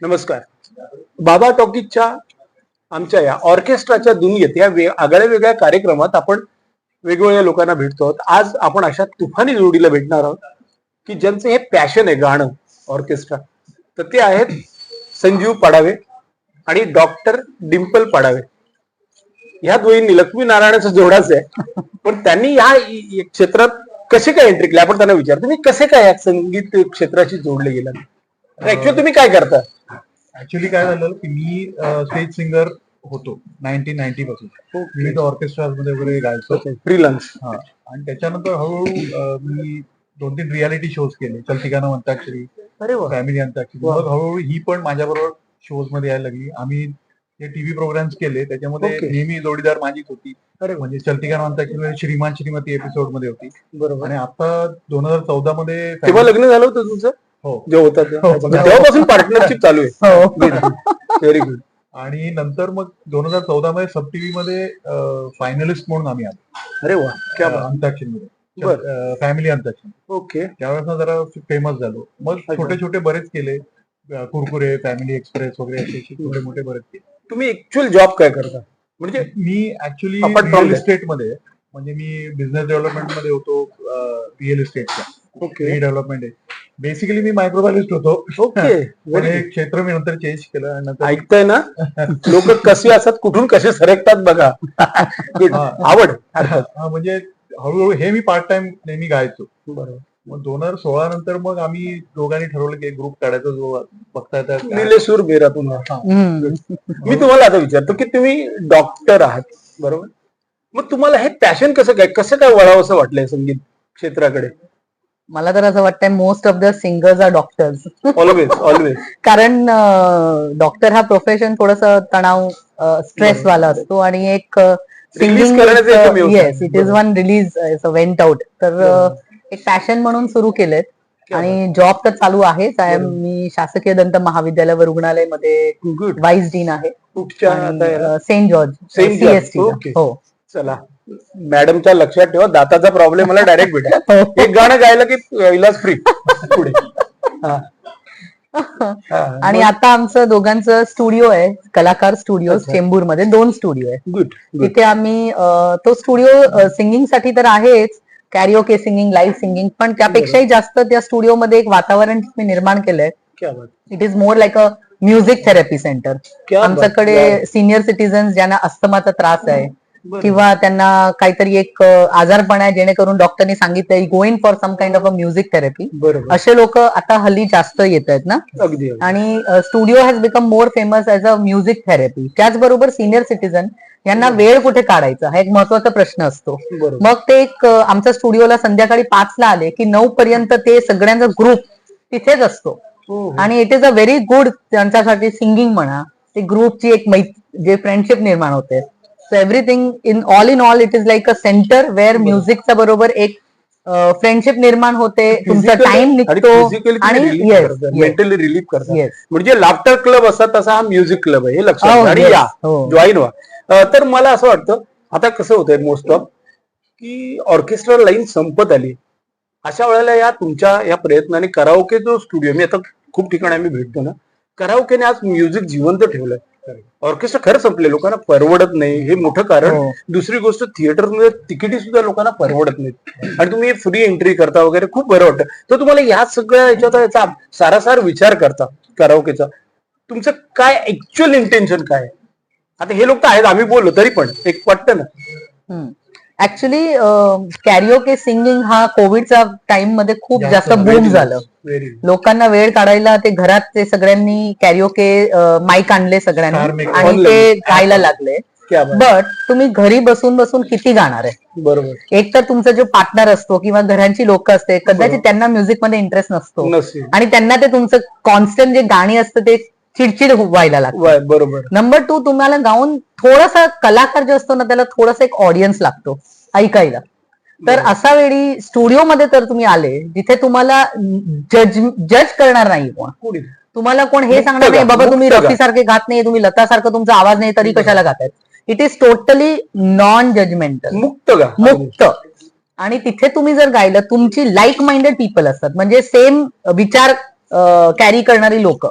नमस्कार. बाबा टॉकीजच्या आमच्या या ऑर्केस्ट्राच्या दुनियेत या आगळ्या वेगळ्या कार्यक्रमात आपण वेगवेगळ्या लोकांना भेटतो आहोत. आज आपण अशा तुफानी जोडीला भेटणार आहोत की ज्यांचं हे पॅशन आहे गाणं ऑर्केस्ट्रा. तर ते आहेत संजीव पाडावे आणि डॉक्टर डिम्पल पाडावे. ह्या दोन्ही लक्ष्मी नारायणाचा जोडाच आहे. पण त्यांनी या क्षेत्रात कसे काय एंट्री केली? आपण त्यांना विचारतो. मी कसे काय या संगीत क्षेत्राशी जोडले गेलात ऍक्च्युअली तुम्ही काय करता? ऍक्च्युली काय झालं की मी स्टेज सिंगर होतो नाईन्टीन नाईन्टी पासून. विविध ऑर्केस्ट्रा मध्ये वगैरे गायचो. फ्रीलान्स हा आणि त्याच्यानंतर हळूहळू मी दोन तीन रियालिटी शोज केले चलतिकाना अंताक्षरी फॅमिली अंताक्षरी. मग हळूहळू ही पण माझ्याबरोबर शोजमध्ये यायला लागली. आम्ही जे टीव्ही प्रोग्राम्स केले. त्याच्यामध्ये. नेहमी जोडीदार माझीच होती. म्हणजे चलतिकाना अंताक्षरी श्रीमान श्रीमती एपिसोडमध्ये होती. बरोबर. आणि आता दोन हजार चौदा मध्ये लग्न झालं होतं तुमचं? जे होतं ते? हो. तेव्हापासून पार्टनरशिप चालू आहे. हो. व्हेरी गुड आणि नंतर मग दोन हजार चौदा मध्ये सब टीव्ही मध्ये फायनलिस्ट म्हणून आम्ही आलो. अरे वा. बर. Family antakshari okay. त्यावेळेस जरा फेमस झालो. मग. छोटे छोटे बरेच केले. कुरकुरे फॅमिली एक्सप्रेस वगैरे असे छोटे मोठे बरेच केले. तुम्ही ऍक्च्युअल जॉब काय करता? म्हणजे मी from रिअल. इस्टेटमध्ये. म्हणजे मी बिझनेस डेव्हलपमेंटमध्ये होतो रिअल इस्टेटच्या ओके डेव्हलपमेंट आहे. बेसिकली मी मायक्रोबायलिस्ट होतो. ओके पण हे क्षेत्र मी नंतर चेंज केलं आणि नंतर ऐकताय ना? लोक कसे असतात कुठून कसे सरकतात बघा. Good. हा. आवड अर्थात. हा, म्हणजे हळूहळू हे मी पार्ट टाइम नेहमी गायचो. बरोबर. मग दोन हजार सोळा नंतर मग आम्ही दोघांनी ठरवलं की ग्रुप काढायचा जो बघता येतात निले सूर बेरा तुम्हाला मी तुम्हाला आता विचारतो की तुम्ही डॉक्टर आहात बरोबर? मग तुम्हाला हे पॅशन कसं काय कसं काय वळावं असं वाटलंय संगीत क्षेत्राकडे? मला तर असं वाटतंय most of the singers are doctors always always कारण डॉक्टर हा प्रोफेशन थोडस तणाव स्ट्रेस वाला असतो आणि एक व्यवसाय. Yes it is one release went out तर एक पॅशन म्हणून सुरू केलेत. आणि जॉब तर चालू आहेच आय एम. मी शासकीय दंत महाविद्यालय व रुग्णालयामध्ये वाईस डीन आहे? Saint George CST. हो. चला. मॅडमच्या लक्षात ठेवा दाताचा प्रॉब्लेम मला डायरेक्ट भेटेल एक गाणं गायलं की इलाज फ्री पुढे हा. हा. आणि आता आमचं दोघांचं स्टुडिओ आहे कलाकार स्टुडिओ. चेंबूरमध्ये दोन स्टुडिओ आहे गुड गुड तिथे आम्ही तो स्टुडिओ सिंगिंगसाठी तर आहेच कॅरिओके सिंगिंग लाईव्ह सिंगिंग पण त्यापेक्षाही जास्त त्या स्टुडिओमध्ये एक वातावरण मी निर्माण केलंय it is more like a music therapy centre. आमच्याकडे सिनियर सिटीजन ज्यांना अस्थमाचा त्रास आहे. किंवा त्यांना काहीतरी एक आजारपण आहे जेणेकरून डॉक्टरनी सांगितलंय going for some kind of a music therapy असे लोक आता हल्ली जास्त येत आहेत ना. आणि studio has become more famous as a music therapy त्याचबरोबर सिनियर सिटीजन यांना वेळ कुठे काढायचा? हा एक महत्त्वाचा प्रश्न असतो. मग ते एक आमच्या स्टुडिओला संध्याकाळी पाचला आले की नऊ पर्यंत ते सगळ्यांचा ग्रुप तिथेच असतो. हो, हो. आणि it is a very good त्यांच्यासाठी सिंगिंग म्हणा ते ग्रुपची एक जे फ्रेंडशिप निर्माण होते. So everything in all in all it is like a centre where म्युझिकच्या बरोबर एक फ्रेंडशिप निर्माण होते तुमचा टाइम निघतो आणि मेंटली रिलीफ करतात येस म्हणजे लाफ्टर क्लब असतात तसा हा म्युझिक क्लब आहे हे लक्षात हो. आणि. या हो. जॉईन व्हा अं, तर मला असं वाटतं आता कसं होतंय मोस्ट ऑफ की ऑर्केस्ट्रा लाईन संपत आली अशा वेळेला या तुमच्या या प्रयत्नाने कराओके जो स्टुडिओ मी आता खूप ठिकाणी आम्ही भेटतो ना कराओकेने आज म्युझिक जिवंत ठेवलंय ऑर्केस्ट्रा खरं संपले लोकांना परवडत नाही. हे मोठं कारण हो. दुसरी गोष्ट थिएटरमध्ये तिकिटी सुद्धा लोकांना परवडत नाहीत. आणि तुम्ही फ्री एंट्री करता वगैरे खूप बरं वाटतं. तर तुम्हाला या सगळ्या याच्यात याचा सारासार विचार करता कराओकेचा तुमचं काय ऍक्च्युअल इंटेन्शन काय? आहे? आता हे लोक तर आहेत आम्ही बोललो तरी पण एक वाटतं ना? ऍक्च्युली कॅरिओके सिंगिंग हा कोविडच्या टाइममध्ये खूप जास्त बूम. झालं. लोकांना वेळ काढायला ते घरात ते सगळ्यांनी कॅरिओके माईक आणले सगळ्यांनी आणि. ते गायला लागले. बट तुम्ही घरी बसून बसून किती गाणार आहे? बरोबर. एक तर तुमचा जो पार्टनर असतो किंवा घरांची लोक असते कदाचित त्यांना म्युझिकमध्ये इंटरेस्ट नसतो. आणि त्यांना ते तुमचं कॉन्स्टंट जे गाणी असतं ते चिडचिड व्हायला लागतं. बरोबर. नंबर टू तुम्हाला गाऊन थोडासा कलाकार जो असतो ना त्याला थोडासा एक ऑडियन्स लागतो ऐकायला. तर अशा वेळी स्टुडिओमध्ये तर तुम्ही आले जिथे तुम्हाला जज जज करणार नाही कोण. तुम्हाला कोण हे सांगणार नाही बाबा तुम्ही. रफी सारखे गात नाही तुम्ही लता सारखं तुमचा आवाज नाही तरी कशाला गातायत? It is totally non judgemental मुक्त मुक्त. आणि तिथे तुम्ही जर गायलं तुमची लाईक माइंडेड पीपल असतात. म्हणजे सेम विचार कॅरी करणारी लोक.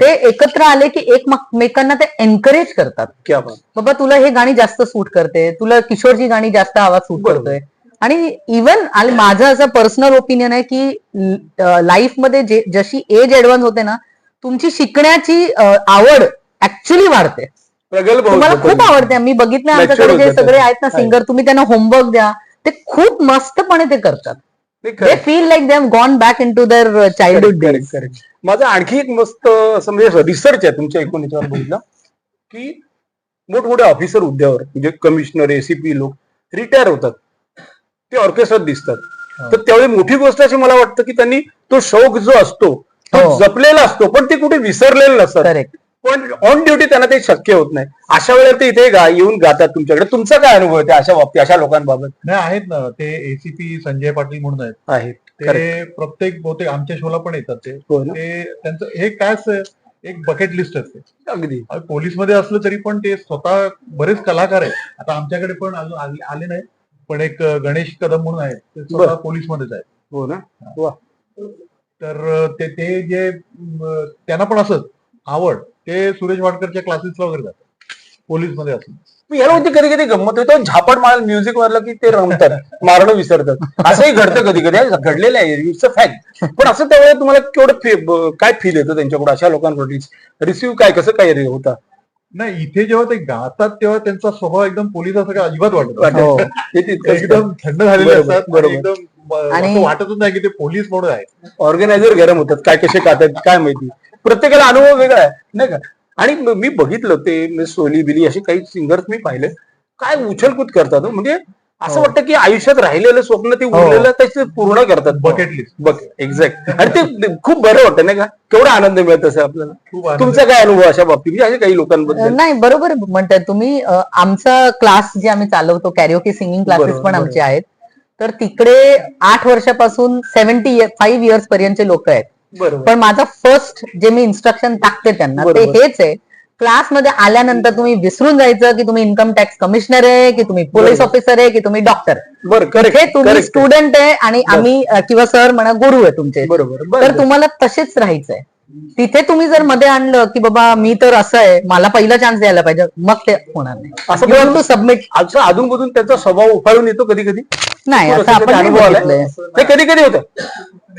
ते एकत्र आले की एकमेकांना ते एनकरेज करतात बाबा तुला हे गाणी जास्त सूट करते तुला किशोरची गाणी जास्त आवाज सूट. करतोय आणि इवन आणि माझं असं पर्सनल ओपिनियन आहे की लाईफमध्ये जे जशी एज ऍडव्हान्स होते ना तुमची शिकण्याची आवड ऍक्च्युली वाढते तुम्हाला. खूप आवडते मी बघितलं आमच्याकडे जे. सगळे आहेत ना. सिंगर तुम्ही त्यांना होमवर्क द्या ते खूप मस्तपणे ते करतात खरं. Feel like they have gone back into their childhood माझा आणखी एक मस्त असं म्हणजे रिसर्च आहे तुमच्या एकूण याच्यावर बघितलं की मोठमोठे ऑफिसर हुद्द्यावर म्हणजे कमिशनर एसीपी लोक रिटायर होतात ते ऑर्केस्ट्रात दिसतात. तर त्यावेळी मोठी गोष्ट अशी मला वाटतं की त्यांनी तो शौक जो असतो तो हो. जपलेला असतो पण ते कुठे विसरलेले नसतात पण ऑन ड्युटी त्यांना ते शक्य होत नाही. अशा वेळेला ते इथे गा- येऊन गातात तुमच्याकडे. तुमचा काय अनुभव आहे अशा बाबतीत अशा लोकांबाबत? नाही आहेत ना. ते एसीपी संजय पाटील म्हणून आहेत. आहे Correct. ते प्रत्येक बहुतेक आमच्या शोला पण येतात ते. त्यांचं हे काय असतं एक बकेट लिस्ट असते. अगदी. पोलीसमध्ये असलं तरी पण ते स्वतः बरेच कलाकार आहेत. आता आमच्याकडे पण अजून आले नाही पण एक गणेश कदम म्हणून आहेत. ते स्वतः. पोलीस मध्येच आहेत. हो ना? तर ते ते जे त्यांना पण असंच आवड. ते सुरेश वाडकरच्या क्लासेसला वगैरे जातात. पोलीसमध्ये मग याला होती कधी कधी गंमत होतो झापड मार म्युझिक वाजलं की ते रमतात मारणं विसरतात. असंही घडतं कधी कधी घडलेलं आहे इट्स अ फॅक्ट पण असं त्यावेळेला तुम्हाला केवढं काय फील येतं त्यांच्याकडे अशा लोकांकडे रिसिव्ह काय कसं काय होता? नाही इथे जेव्हा ते गातात तेव्हा त्यांचा स्वभाव एकदम पोलिसासारखा अजिबात वाटत हो. एकदम थंड झालेले असतात बरोबर. एकदम वाटतच नाही की ते पोलीस म्हणून आहे ऑर्गनायझर गरम होतात काय कसे खातात काय माहिती. प्रत्येकाला अनुभव वेगळा आहे नाही का? आणि म- बघितलं ते मी सोली बिली असे काही सिंगर्स मी पाहिले. काय उछलकूद करतात हो. म्हणजे असं हो. वाटतं की आयुष्यात राहिलेलं स्वप्न ते उरलेलं त्याचे पूर्ण करतात. बकेट लिस्ट बघ एक्झॅक्ट आणि ते खूप बरं वाटतं नाही का? केवढा आनंद मिळत असेल आपल्याला. खूप आनंद तुमचा काय अनुभव अशा बाबतीत? म्हणजे असे काही लोकांबद्दल? नाही बरोबर म्हणताय तुम्ही. आमचा क्लास जे आम्ही चालवतो कॅरिओके सिंगिंग क्लासेस पण. आमचे आहेत. तर तिकडे आठ वर्षापासून सेव्हन्टी फाईव्ह इयर्स पर्यंतचे लोक आहेत. पण माझं फर्स्ट जे मी इन्स्ट्रक्शन टाकते त्यांना ते. हेच आहे. क्लासमध्ये आल्यानंतर तुम्ही विसरून जायचं की तुम्ही इन्कम टॅक्स कमिशनर आहे की तुम्ही पोलीस. ऑफिसर आहे की तुम्ही डॉक्टर हे तुम्ही स्टुडंट आहे आणि आम्ही किंवा सर म्हणा गुरु आहे तुमचे. बरोबर तर तुम्हाला तसेच राहायचंय. तिथे तुम्ही जर मध्ये आणलं की बाबा मी तर असं आहे मला पहिला चान्स द्यायला पाहिजे मग ते होणार नाही. असं. असं अधूनमधून त्याचा स्वभाव उफाळून येतो कधी कधी? नाही असं आपण कधी कधी होतं.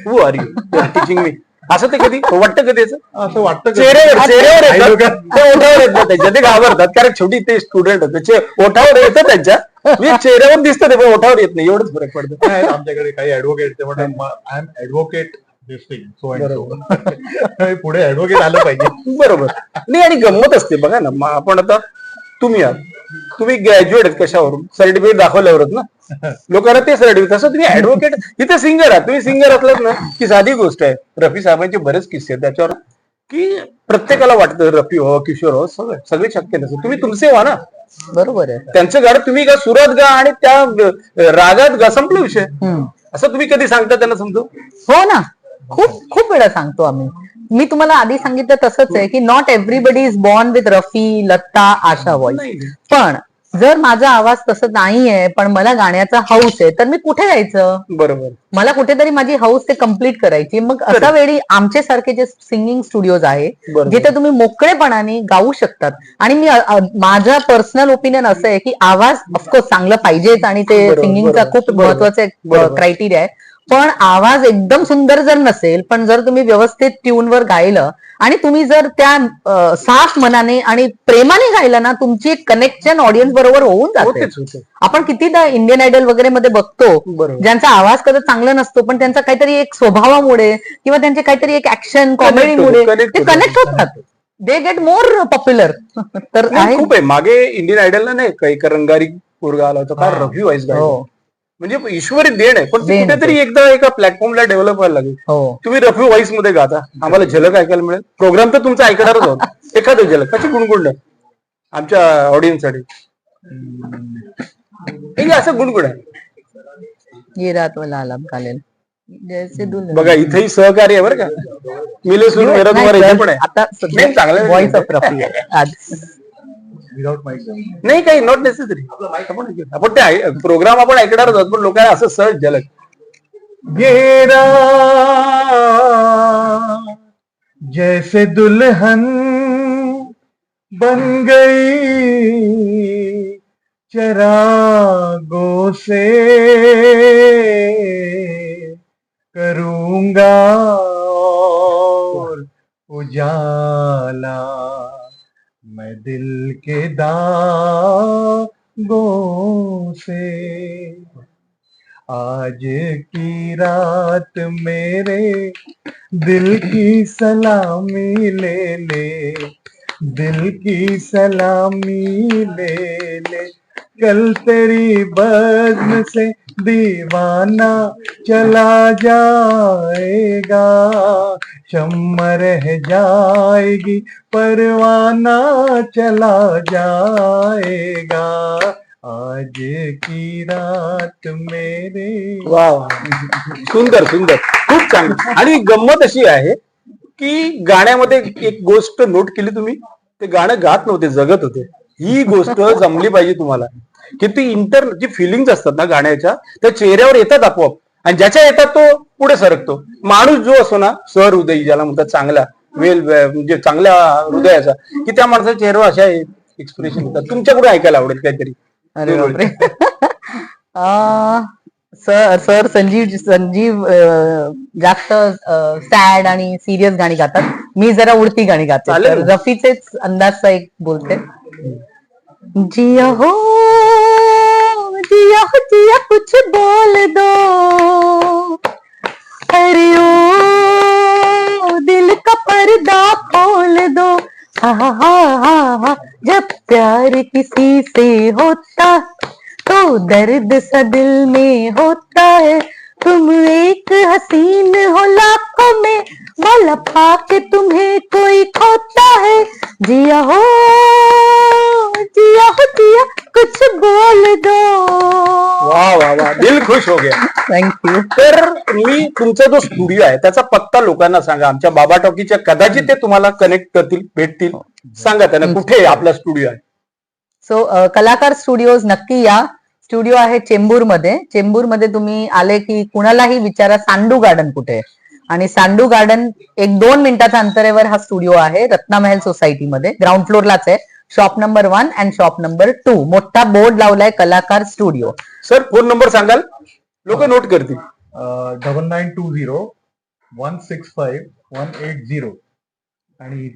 हु आर यू टीचिंग मी असं ते कधी? वाटतं कधी? असं? वाटतं? चेहऱ्यावर येतात. ते ओठावर येत नाही त्यांच्या ते घाबरतात कारण शेवटी ते स्टुडंट होते. ओठावर येतं त्यांच्या. म्हणजे चेहऱ्यावर दिसतं ते पण ओठावर येत नाही. एवढंच फरक पडतो. आमच्याकडे काही ऍडव्होकेट ते म्हणतात आय एम ऍडव्होकेट पुढे ऍडव्होकेट आलं पाहिजे. बरोबर. नाही आणि गंमत असते. बघा ना मग आपण आता तुम्ही आहात. तुम्ही ग्रॅज्युएट आहेत कशावरून? सर्टिफिकेट दाखवल्यावरच ना? लोकांना ते सर्टिफिकेट तसं तुम्ही ऍडव्होकेट इथे सिंगर आहात. तुम्ही सिंगर असलात ना की साधी गोष्ट आहे. रफी साहेबांचे बरेच किस्से आहेत त्याच्यावर. की प्रत्येकाला वाटतं रफी हो किशोर हो सगळं सगळे शक्य नसतं तुम्ही तुमचे व्हा ना. बरोबर आहे. त्यांचं गाणं तुम्ही गा सुरात गा आणि त्या रागात गा संपला विषय. असं तुम्ही कधी सांगता त्यांना समजू? हो ना. खूप खूप वेळा सांगतो आम्ही. मी तुम्हाला आधी सांगितलं तसंच आहे की not everybody is born with Rafi Lata Asha voice नाही पण जर माझा आवाज तसं नाहीये पण मला गाण्याचा हाऊस आहे तर मी कुठे जायचं? बरोबर. मला कुठेतरी माझी हाऊस ते कंप्लीट करायची. मग अशा वेळी आमचे सारखे जे सिंगिंग स्टुडिओज आहे. जिथे तुम्ही मोकळेपणाने गाऊ शकतात. आणि मी माझं पर्सनल ओपिनियन असं आहे की आवाज ऑफकोर्स चांगला पाहिजेच आणि ते सिंगिंगचा खूप महत्त्वाचा. क्रायटेरिया आहे. पण आवाज एकदम सुंदर जर नसेल पण जर तुम्ही व्यवस्थित ट्यूनवर गायलं आणि तुम्ही जर त्या साफ मनाने आणि प्रेमाने गायलं ना तुमची एक कनेक्शन ऑडियन्स बरोबर होऊन जाते. आपण कितीदा इंडियन आयडल वगैरे मध्ये बघतो ज्यांचा आवाज कधी चांगला नसतो पण त्यांचा काहीतरी एक स्वभावामुळे किंवा त्यांचे काहीतरी एक ऍक्शन कॉमेडीमुळे ते. कनेक्ट होतात. दे गेट मोर पॉप्युलर तर खूप आहे. मागे इंडियन आयडलला नाही काही रंगारी पोरगा आला होता फार. रफी हो. म्हणजे ईश्वरी देण आहे. पण ती देण कुठेतरी एकदा एका प्लॅटफॉर्मला डेव्हलप व्हायला लागेल. हो. तुम्ही रफी व्हॉइसमध्ये गाता. आम्हाला झलक ऐकायला मिळेल. प्रोग्राम तर तुमचा ऐकणारच आहोत. एखादं झलक. कशी गुणगुण आमच्या ऑडियन्ससाठी. हे असं गुणगुण आहे. ये रात वाला आलाप घालेल. जैसे दुल्हन. बघा इथेही सहकार्य आहे बरं का. मिले सुन मेरा तुम्हाला इथे पण आहे. आता नाही, चांगलं आहे. व्हॉइस ऑफ रफी आहे. आज. नाही काही नॉट नेसेसरी आपण ते प्रोग्राम आपण ऐकणारच आहोत पण लोकांना असं सहज झलक गेरा जैसे दुल्हन बन गई चरागों से करूँगा और उजाला मैं दिल के दागों से। आज की रात मेरे दिल की सलामी ले ले दिल की सलामी ले ले। कल तेरी बज़्म से दीवाना चला जाएगा शम रह जाएगी परवाना चला जाएगा। आज की रात मेरे वा वा सुंदर सुंदर खूप चांगलं. आणि गंमत अशी आहे की गाण्यामध्ये एक गोष्ट नोट केली तुम्ही? ते गाणं गात नव्हते जगत होते. ही गोष्ट जमली पाहिजे तुम्हाला. किती इंटर जी फिलिंग्स असतात ना गाण्याच्या त्या चेहऱ्यावर येतात आपोआप. आणि ज्याच्या येतात तो पुढे सरकतो. माणूस जो असतो ना सहृदयी ज्याला म्हणतात चांगला वेल म्हणजे चांगल्या हृदयाचा की त्या माणसाच्या चेहऱ्यावर अशा एक्सप्रेशन येतात. तुमच्याकडे ऐकायला आवडेल काहीतरी. अरे सर सर संजीव संजीव जास्त सॅड आणि सिरियस गाणी गातात. मी जरा उडती गाणी गाते. रफीचेच अंदाजचा एक बोलते. जिया हो जिया हो, जिया कुछ बोल दो। अरे ओ, दिल का पर्दा खोल दो। हा हा हा हा, जब प्यार किसी से होता तो दर्द सा दिल में होता है। तुम एक हसीन हो लाखों में बोला पाके तुम्हें कोई खोता है। जिया हो जिया हो जिया कुछ बोल दो। वा वा वा दिल खुश हो गया। थँक्यू तर मी तुमचा जो स्टुडिओ आहे त्याचा पत्ता लोकांना सांगा. आमच्या बाबा टॉकीच्या कदाचित ते तुम्हाला कनेक्ट करतील भेटतील. सांगा त्यांना कुठे आपला स्टुडिओ आहे? सो कलाकार स्टुडिओज नक्की या. स्टुडिओ आहे चेंबूरमध्ये चेंबूरमध्ये तुम्ही आले की कुणालाही विचारा सांडू गार्डन कुठे? आहे आणि सांडू गार्डन एक दोन मिनिटाच्या अंतरेवर हा स्टुडिओ आहे रत्नामहल सोसायटी मध्ये ग्राउंड फ्लोअरलाच आहे. Shop number one and shop number two. मोठा बोर्ड लावलाय Kalakar studio. Sir phone number सांगाल? लोक नोट करतील. Double nine two zero one six five one eight zero आणि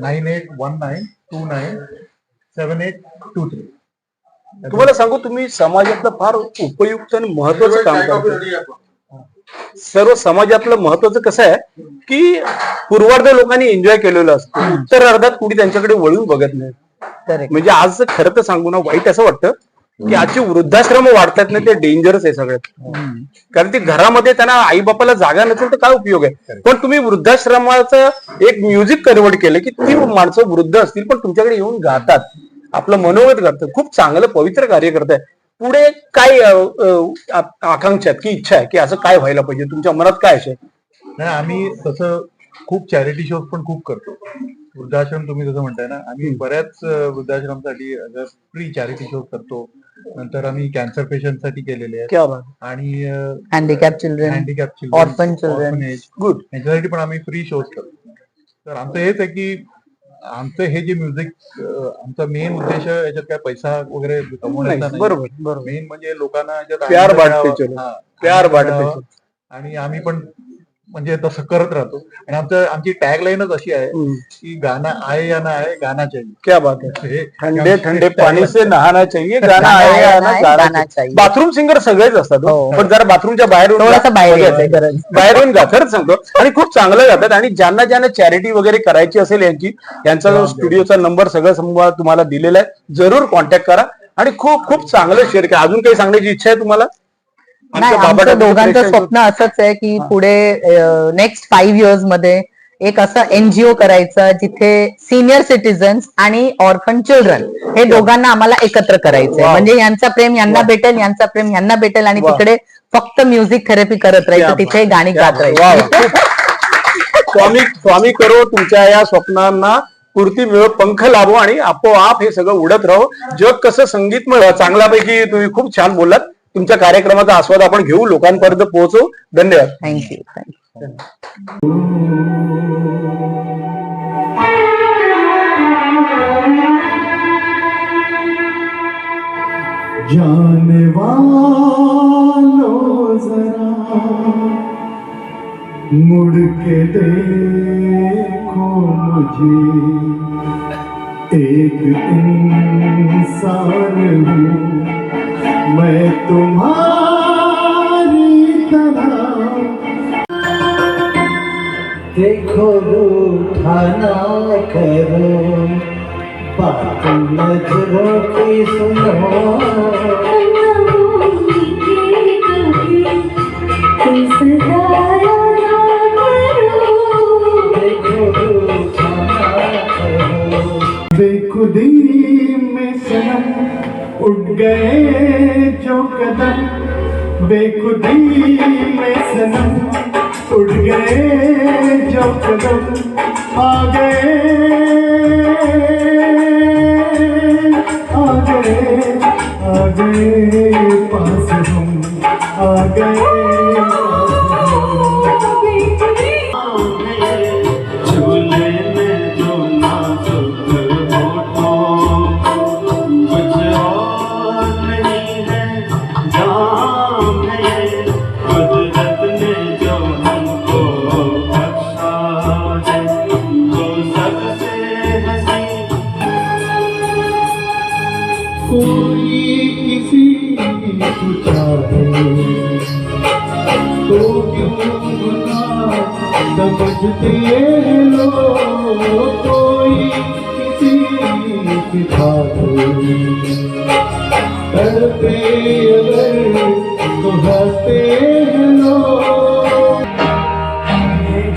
nine eight one nine two nine seven eight two three. तुम्हाला सांगू तुम्ही समाजातलं फार उपयुक्त आणि महत्वाचं काम करता सर्व समाजातलं महत्वाचं कसं आहे की पूर्वार्ध लोकांनी एन्जॉय केलेलं असतं. उत्तर अर्धात कुणी त्यांच्याकडे वळून बघत नाही. म्हणजे आज खरं तर सांगू ना वाईट असं वाटतं की आजचे वृद्धाश्रम वाढतात ना ते डेंजरस आहे सगळ्यात. कारण ते घरामध्ये त्यांना आई बापाला जागा नसेल तर काय उपयोग आहे? पण तुम्ही वृद्धाश्रमाचं एक म्युझिक कन्वर्ट केलं की ती माणसं वृद्ध असतील पण तुमच्याकडे येऊन गातात. आपलं मनोगत करतात खूप चांगलं पवित्र कार्य करताय. पुढे काय आकांक्षा आहेत की इच्छा आहे की असं काय व्हायला पाहिजे? तुमच्या मनात काय असे नाही आम्ही तसं खूप चॅरिटी शोज पण खूप करतो. वृद्धाश्रम तुम्ही जसं म्हणताय ना आम्ही बऱ्याच वृद्धाश्रमसाठी फ्री चॅरिटी शोज करतो. नंतर आम्ही कॅन्सर पेशंटसाठी केलेले आहेत. क्या बात. आणि handicap children handicap children. Good याच्यासाठी पण आम्ही फ्री शोज करतो. तर आमचं हेच आहे की आमचं हे जे म्युझिक आमचा मेन उद्देश याच्यात काय पैसा वगैरे कमवण्याचा नाही बरोबर मेन म्हणजे लोकांना प्यार प्यार. आणि आम्ही पण म्हणजे तसं करत राहतो. आणि आमचं आमची टॅग लाईनच अशी आहे. की गाना आहे या ना आहे गाना चाहिए. क्या बात है हे ठंडे ठंडे पाणी से नहाना चाहिए गाना गाना आहे आहे, गाना आहे, गाना चाहिए. बाथरूम सिंगर सगळेच असतात हो. हो. पण जरा बाथरूमच्या बाहेर बाहेर बघा. यायचंय गरज बाहेर येऊन गा खरंच सांगतो. आणि खूप चांगलं गातात आणि ज्यांना ज्यांना चॅरिटी वगैरे करायची असेल यांची यांचा जो स्टुडिओचा नंबर सगळं समजा तुम्हाला दिलेला आहे जरूर कॉन्टॅक्ट करा. आणि खूप खूप चांगलं शेअर करा. अजून काही सांगण्याची इच्छा आहे तुम्हाला? नाही आमच्या दोघांचं स्वप्न असंच आहे की पुढे नेक्स्ट फाईव्ह इयर्समध्ये एक असं एनजीओ करायचं जिथे सिनियर सिटीजन्स आणि ऑर्फन चिल्ड्रन हे दोघांना आम्हाला एकत्र करायचंय. म्हणजे यांचा प्रेम यांना भेटेल यांचा प्रेम यांना भेटेल आणि. तिकडे फक्त म्युझिक थेरपी करत राहायचं तिथे गाणी गात राहायची. स्वामी स्वामी करो तुमच्या या स्वप्नांना पूर्ती मिळो पंख लाभो आणि आपोआप हे सगळं उडत राहो. जग कसं संगीतमय चांगल्यापैकी तुम्ही खूप छान बोललात. तुमच्या कार्यक्रमाचा आस्वाद आपण घेऊ. लोकांपर्यंत पोहोचवू धन्यवाद. थँक्यू थँक्यू जाने वालों जरा मुड़ के देखो मुझे। एक इंसान हूँ। तुम्हारी तरह देखो रूठाना करो बात नज़रों की सुनो। देखो रूठाना में सनम उठ गए जो कदम बेखुदी में सनम। उठ गए जो कदम आ गए कोई किसी को चाहे तो क्यों गुनाह समझते लोग कोई किसी की खातिर करते अगर तो हंसते लोग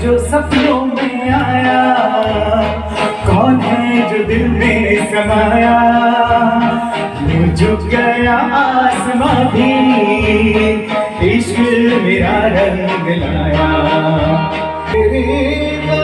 जो सपनों में आया कौन है जो दिल में समाया? ये झुक गया आसमां भी इश्क मेरा रंग लाया। तेरी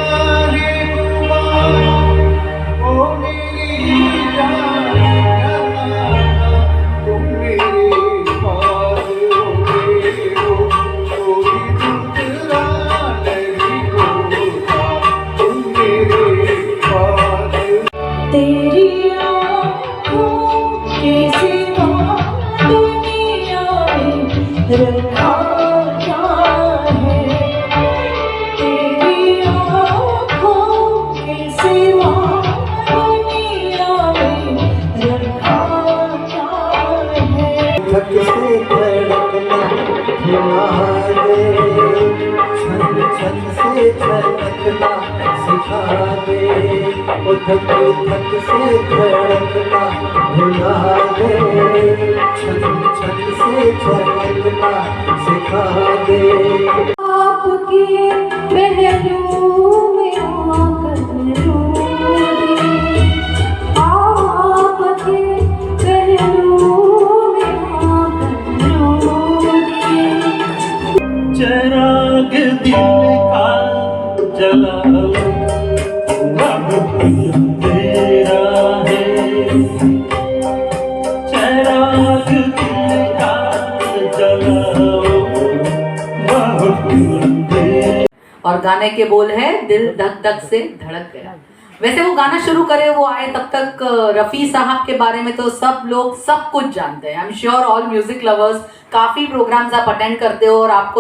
छनकना सिखा दे ओ थक से धड़कना भुला दे छन छन से छनकना सिखा दे आपके पहलू गाने के बोल है, दिल धक धक से धड़क गया। वैसे वो गाना शुरू करे, वो आए तब तक रफी साहब के बारे में तो सब लोग सब कुछ जानते हैं। I am sure all music lovers काफ़ी प्रोग्राम्स आप अटेंड करते हो और आपको